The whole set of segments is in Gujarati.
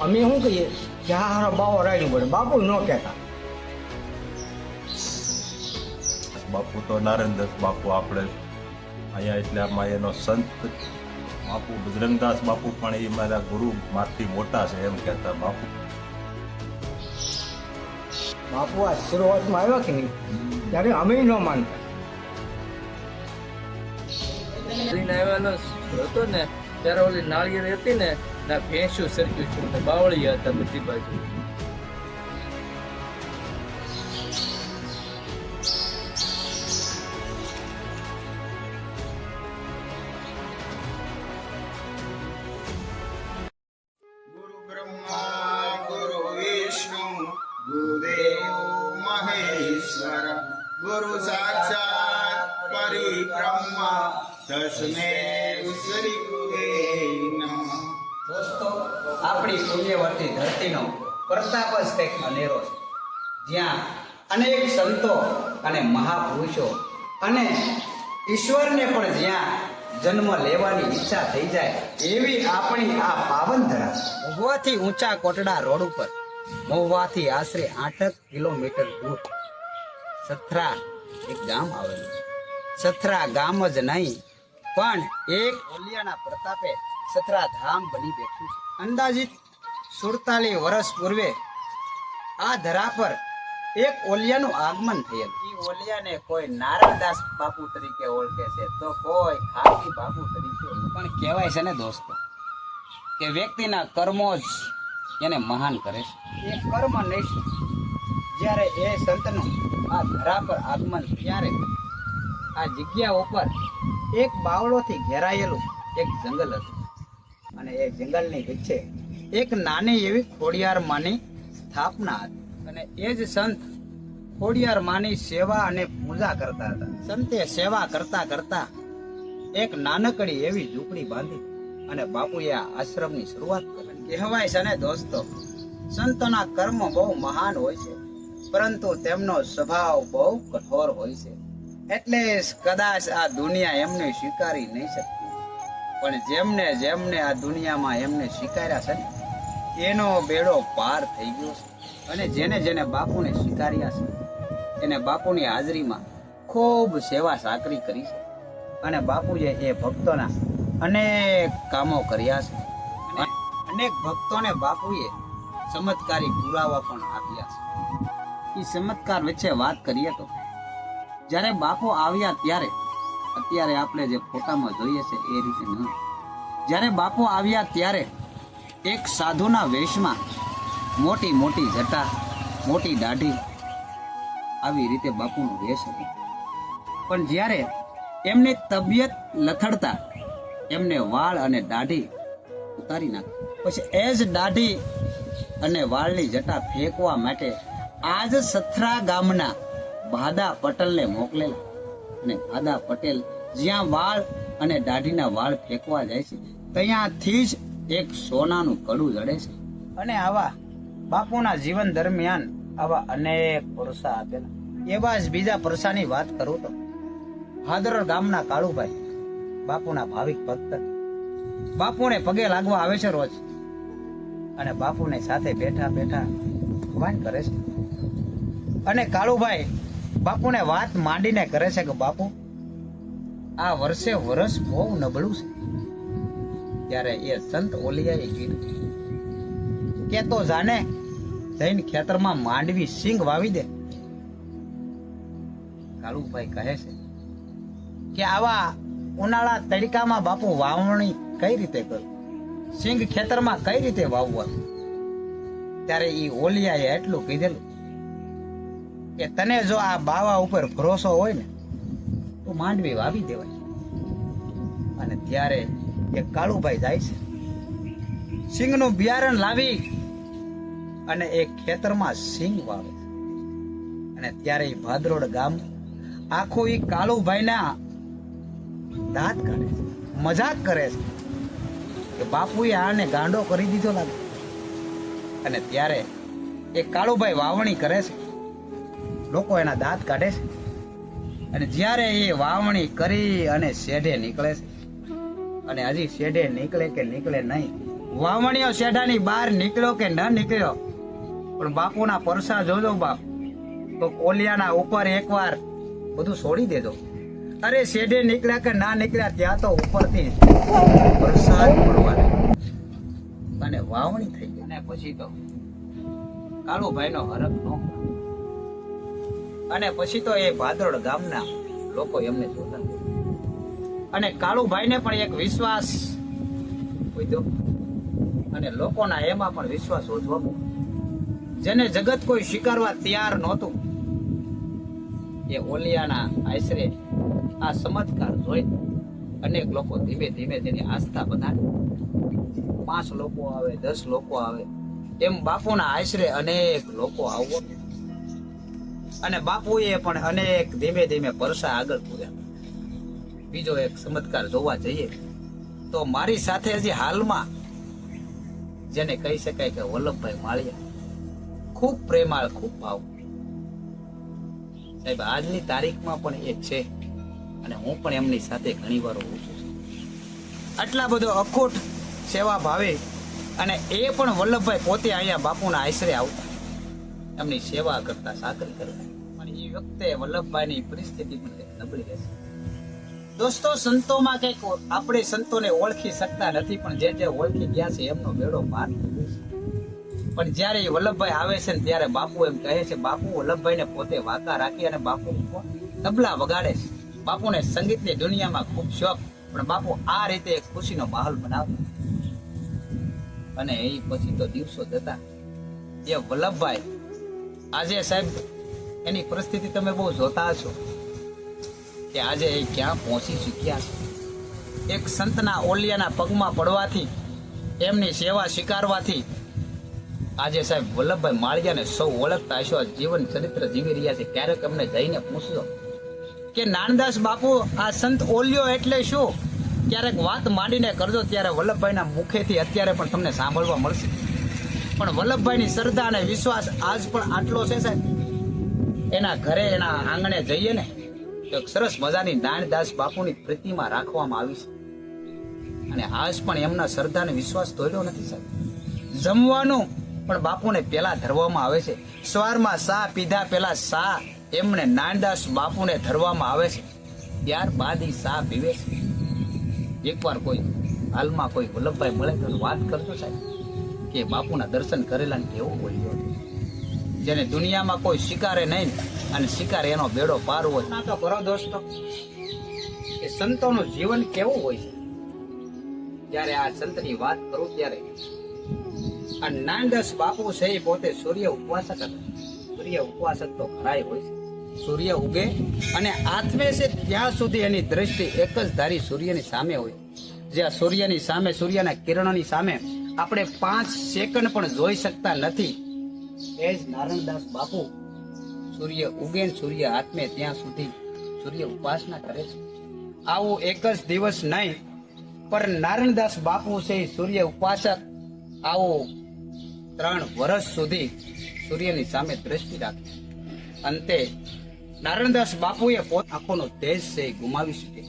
અમે શું કહીએ કે હા હારો બાવો રાડ્યું પડે બાપુ ન કહેતા બાપુ તો નારાયણદાસ બાપુ આપણે અહીંયા એટલે આમાં એનો સંત બાપુ બજરંગદાસ બાપુ પણ એ મારા ગુરુ માથી મોટા છે એમ કહેતા બાપુ બાપુ આ શરૂઆતમાં આવ્યા કે નહીં ત્યારે અમે ન માનતા આવ્યાનો હતો ને ત્યારે ઓલી નાળિયેર હતી ને ના ભેંસું સરખ્યું છું ને બાવળી હતા બધી બાજુ. ગુરુ સાક્ષાત પરિબ્રહ્મા આપણી પુણ્યવર્તી ધરતીનો પ્રતાપ જ કંઈક અનેરો છે. જ્યાં અનેક સંતો અને મહાપુરુષો અને ઈશ્વરને પણ જ્યાં જન્મ લેવાની ઈચ્છા થઈ જાય એવી આપણી આ પાવન ધરા મહુવાથી ઊંચા કોટડા રોડ ઉપર મહુવાથી આશરે આઠ કિલોમીટર દૂર સથરા એક ગામ આવેલું છે. સથરા ગામ જ નહીં, પણ એક ઓલિયાના પ્રતાપે સથરા ધામ બની બેઠું છે. અંદાજિત સુડતાલીસ વર્ષ પૂર્વે આ ધરા પર એક ઓલિયાનું આગમન થયેલ. એ ઓલિયાને કોઈ નારાયણદાસ બાપુ તરીકે ઓળખે છે તો કોઈ ખાકી બાપુ તરીકે પણ કહેવાય છે ને દોસ્તો કે વ્યક્તિના કર્મો જ એને મહાન કરે છે. એ કર્મ નિષ્ઠ જ્યારે એ સંતનું આ ધરા પર આગમન ત્યારે આ જગ્યા ઉપર એક બાવળોથી ઘેરાયેલું એક જંગલ હતું. અને એ જંગલની વચ્ચે એક નાની એવી ખોડિયાર માની સ્થાપના હતી. અને એ જ સંત ખોડિયાર માની સેવા અને પૂજા કરતા હતા. સંતે સેવા કરતા કરતા એક નાનકડી એવી ઝૂંપડી બાંધી અને બાપુએ આ આશ્રમની શરૂઆત કરી. કહેવાય છે ને દોસ્તો, સંતોના કર્મ બહુ મહાન હોય છે, પરંતુ તેમનો સ્વભાવ બહુ કઠોર હોય છે. એટલે કદાચ આ દુનિયા એમને સ્વીકારી નહીં શકતી પણ જેમને જેમને આ દુનિયામાં એમને સ્વીકાર્યા છે ને, એનો બેડો પાર થઈ ગયો છે. અને જેને જેને બાપુને સ્વીકાર્યા છે, એને બાપુની હાજરીમાં ખૂબ સેવા સાકરી કરી છે. અને બાપુએ એ ભક્તોના અનેક કામો કર્યા છે. અનેક ભક્તોને બાપુએ ચમત્કારી પુરાવા પણ આપ્યા છે. એ ચમત્કાર વચ્ચે વાત કરીએ તો, જ્યારે બાપુ આવ્યા ત્યારે અત્યારે આપણે જે ફોટામાં જોઈએ છે, એ રીતે ન. જ્યારે બાપુ આવ્યા ત્યારે એક સાધુના વેશમાં મોટી મોટી જટા, મોટી દાઢી આવી રીતે બાપુનો વેશ હતો. પણ જ્યારે એમની તબિયત લથડતા એમને વાળ અને દાઢી ઉતારી નાખી. પછી એ જ દાઢી અને વાળની જટા ફેંકવા માટે આજ સથરા ગામના ભાદા પટેલને મોકલેલા. અને આદા પટેલ જ્યાં વાળ અને દાઢીના વાળ ફેંકવા જાય છે, ત્યાંથી જ એક સોનાનું કડું જડે છે. અને આવા બાપુના જીવન દરમિયાન આવા અનેક પુરસા આપેલા. એવા જ બીજા પુરસાની વાત કરું તો. ભાદર ગામના કાળુભાઈ, બાપુના ભાવિક ભક્ત. બાપુને પગે લાગવા આવે છે રોજ. અને બાપુને સાથે બેઠા બેઠા વાન કરે છે. અને કાળુભાઈ બાપુને વાત માંડીને કરે છે કે બાપુ, આ વર્ષે વર્ષ બહુ નબળું છે. ત્યારે એ સંત ઓલિયાએ કીધું, કે તો જાને જઈને ખેતરમાં માંડવી સિંગ વાવી દે. કાળુભાઈ કહે છે કે આવા ઉનાળા તડકામાં બાપુ વાવણી કઈ રીતે કરું? સિંગ ખેતરમાં કઈ રીતે વાવવા ત્યારે એ ઓલિયાએ એટલું કીધેલું કે તને જો આ બાવા ઉપર ભરોસો હોય ને, તો માંડવી વાવી દેવાય. અને ત્યારે એ કાળુભાઈ જાય છે, સિંગનું બિયારણ લાવી અને એ ખેતરમાં સિંગ વાવે. અને ત્યારે એ ભાદરોડ ગામ આખું એ કાળુભાઈના દાંત કાઢે છે, મજાક કરે છે કે બાપુએ આને ગાંડો કરી દીધો લાગે. અને ત્યારે એ કાળુભાઈ વાવણી કરે છે. લોકો એના દાંત કાઢે છે. અને જ્યારે એ વાવણી કરી અને શેઢે નીકળે છે. અને હજી શેઢે નીકળે કે નીકળે નહીં. વાવણીઓ શેઢાની બહાર નીકળ્યો કે ન નીકળ્યો? પણ બાપુના પરસા જોજો બાપ. તો કોલિયાના ઉપર એકવાર બધું છોડી દેજો. અરે શેઢે નીકળ્યા કે ના નીકળ્યા ત્યાં તો ઉપરથી પડવાનો અને વાવણી થઈ અને પછી તો કાળુભાઈ નો હરખ નો અને પછી તો એ ભાદરોડ ગામના લોકો એમને જોતા. અને કાળુભાઈને પણ એક વિશ્વાસ વધ્યો અને લોકોના એમાં પણ વિશ્વાસ વધવો જેને જગત કોઈ સ્વીકારવા તૈયાર નહોતું, એ ઓલિયાના આશરે આ ચમત્કાર જોઈ અનેક લોકો ધીમે ધીમે તેની આસ્થા બનાવે પાંચ લોકો આવે, દસ લોકો આવે. એમ બાપુના આશરે અનેક લોકો આવવો. અને બાપુએ પણ અનેક ધીમે ધીમે પરસા આગળ પૂર્યા. બીજો એક ચમત્કાર જોવા જઈએ, તો મારી સાથે હજી હાલમાં જેને કહી શકાય કે વલ્લભભાઈ માળિયા, ખૂબ પ્રેમાળ, ખૂબ ભાવ સાહેબ, આજની તારીખમાં પણ એ છે અને હું પણ એમની સાથે ઘણી વાર હોઉં છું. આટલા બધો અખોટ સેવા ભાવે અને એ પણ વલ્લભભાઈ પોતે અહીંયા બાપુના આશરે આવતા. એમની સેવા કરતા સાકરી કરતા એ વખતે વલ્લભભાઈની પરિસ્થિતિ નબળી રહેશે દોસ્તો, સંતોમાં કંઈક આપણે સંતોને ઓળખી શકતા નથી, પણ જે જે ઓળખી ગયા છે, એમનો મેળો પાર પણ જ્યારે વલ્લભભાઈ આવે છે ને ત્યારે બાપુ એમ કહે છે, બાપુ, વલ્લભભાઈને પોતે વાકા રાખી અને બાપુ તબલા વગાડે છે. બાપુને સંગીતની દુનિયામાં ખૂબ શોખ, પણ બાપુ આ રીતે એક ખુશીનો માહોલ બનાવતા અને એ પછી તો દિવસો જતા. એ વલ્લભભાઈ, આજે સાહેબ એની પરિસ્થિતિ તમે બહુ જોતા હશો કે આજે એ ક્યાં પહોંચી ચૂક્યા છે. એક સંતના ઓલિયાના પગમાં પડવાથી, એમની સેવા સ્વીકારવાથી આજે સાહેબ વલ્લભભાઈ માળિયાને સૌ ઓળખતા હશો. જીવન ચરિત્ર જીવી રહ્યા છે. ક્યારેક એમને જઈને પૂછજો કે, નાનદાસ બાપુ, આ સંત ઓલિયો એટલે શું? ક્યારેક વાત માંડીને કરજો, ત્યારે વલ્લભભાઈના મુખેથી અત્યારે પણ તમને સાંભળવા મળશે. પણ વલ્લભભાઈની શ્રદ્ધા અને વિશ્વાસ આજ પણ આટલો છે સાહેબ. એના ઘરે, એના આંગણે જઈએ ને, તો સરસ મજાની નાનદાસ બાપુની પ્રતિમા રાખવામાં આવી છે. અને આજ પણ એમના શ્રદ્ધાને વિશ્વાસ તોડ્યો નથી સાહેબ. જમવાનું પણ બાપુને પેલા ધરવામાં આવે છે. સવારમાં સા પીધા પેલા સા એમને નાનદાસ બાપુને ધરવામાં આવે છે. ત્યારબાદ એ સા પીવે છે. એકવાર કોઈ હાલમાં કોઈ વલ્લભભાઈ મળે તો વાત કરજો સાહેબ, કે બાપુના દર્શન કરેલા ને કેવો બોલ્યો જેને દુનિયામાં કોઈ શિકારે નહીં અને શિકારે એનો બેડો પાર હોય. તો કરો દોસ્તો. એ સંતોનું જીવન કેવું હોય છે? જ્યારે આ સંતની વાત કરું ત્યારે આ નાનદાસ બાપુ છે એ પોતે સૂર્ય ઉપવાસક હતા. સૂર્ય ઉપવાસક તો ખરાય હોય છે. સૂર્ય ઉગે અને આથમે છે ત્યાં સુધી એની દ્રષ્ટિ એક જ ધારી સૂર્યની સામે હોય. જ્યાં સૂર્યની સામે, સૂર્યના કિરણોની સામે આપણે પાંચ સેકન્ડ પણ જોઈ શકતા નથી. એ જ નારણદાસ બાપુ સૂર્ય ઉગે સૂર્ય આત્મે ત્યાં સુધી સૂર્ય ઉપાસના કરે છે. આવું એક જ દિવસ નહીં, પણ નારણદાસ બાપુ છે સૂર્ય ઉપાસક. આવો ત્રણ વર્ષ સુધી સૂર્યની સામે દ્રષ્ટિ રાખે. અંતે નારણદાસ બાપુએ પોત આંખોનો તેજ છે ગુમાવી શકે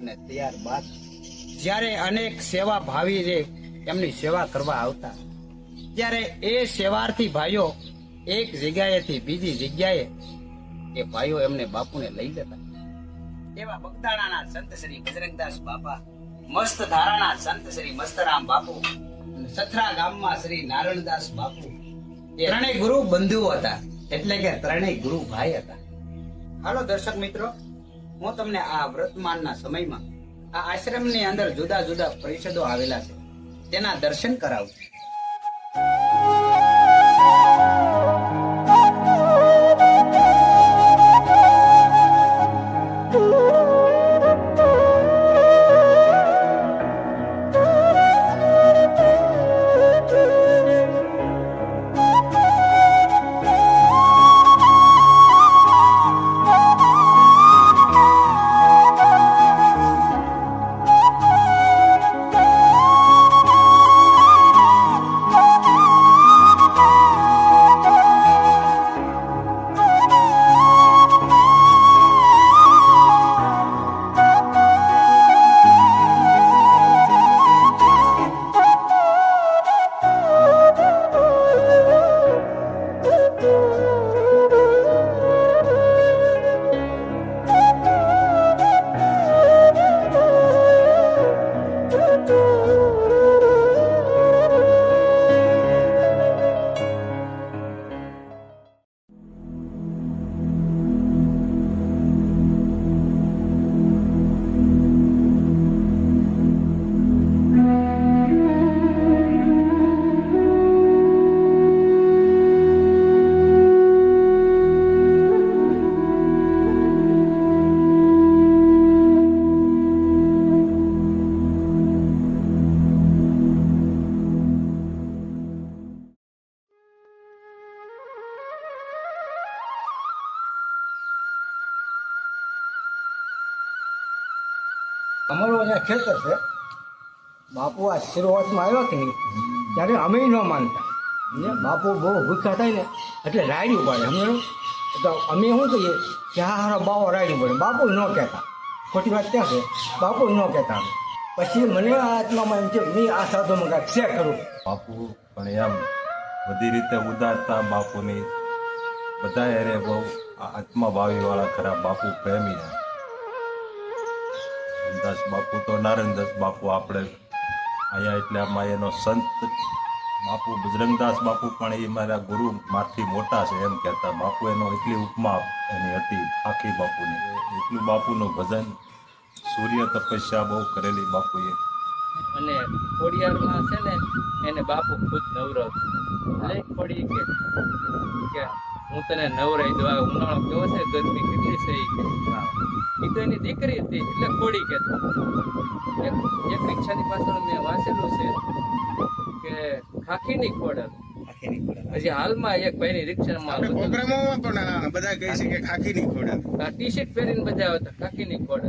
અને ત્યારબાદ જ્યારે અનેક સેવા ભાવી જે એમની સેવા કરવા આવતા ત્યારે એ સેવાર્થી ભાઈઓ એક જગ્યાએથી બીજી જગ્યાએ એ ભાઈઓ એમને બાપુને લઈ જતા. એવા બગદાણાના સંત શ્રી બજરંગદાસ બાપા, મસ્ત ધારાના સંત શ્રી મસ્તરામ બાપુ સથરા ગામમાં શ્રી નારણદાસ બાપુ, એ ત્રણેય ગુરુ બંધુઓ હતા. એટલે કે ત્રણેય ગુરુ ભાઈ હતા. હાલો દર્શક મિત્રો, હું તમને આ વર્તમાનના સમયમાં આ આશ્રમની અંદર જુદા જુદા પરિષદો આવેલા છે. તેના દર્શન કરાવું અમારું ખેતર છે. બાપુ આ શરૂઆતમાં આવ્યા કે નહીં? ત્યારે અમે ન માનતા. ને બાપુ બહુ ભૂખ્યા થાય ને, એટલે રાડ્યું પડે સમજણ? તો અમે શું કહીએ કે હા હારો બાવો રાડ્યું પડે બાપુ ન કહેતા. ખોટી વાત ક્યાં છે? બાપુ ન કહેતા. પછી મને આ આત્મામાં એમ કે મેં આ સાધુમાં કાંઈક છે કરું. બાપુ, પણ એમ બધી રીતે ઉદારતા બાપુની. બધા એરે બહુ આત્મા ભાવીવાળા ખરા બાપુ પ્રેમી છે બાપુ તો નારાયણદાસ બાપુ આપણે. અહીંયા એટલે આમાં એનો સંત બાપુ, બજરંગદાસ બાપુ પણ એ મારા ગુરુ મારથી મોટા છે એમ કહેતા. બાપુ એનો એટલી ઉપમા એની હતી આખી બાપુની. એટલું બાપુનું ભજન સૂર્ય તપસ્યા બહુ કરેલી બાપુએ. અને ખોડિયારમાં છે ને, એને બાપુ ખુદ નવરાવતો લે ખોડી કે હું તને નવરાઈ દઉં ઉનાળો કેવો છે? ગરમી કેટલી છે ઈ તો એની દીકરી હતી એટલે ખોડી કહેતો એક રિક્ષાની પાછળ મેં વાંચેલું છે કે ખાખીની ખોડ હજી હાલમાં એક ભાઈની રિક્ષામાં પ્રોગ્રામોમાં પણ બધા કહે છે કે ખાખી ની ખોડા ટી શર્ટ પહેરીને બધા આવતા ખાખીની ખોડ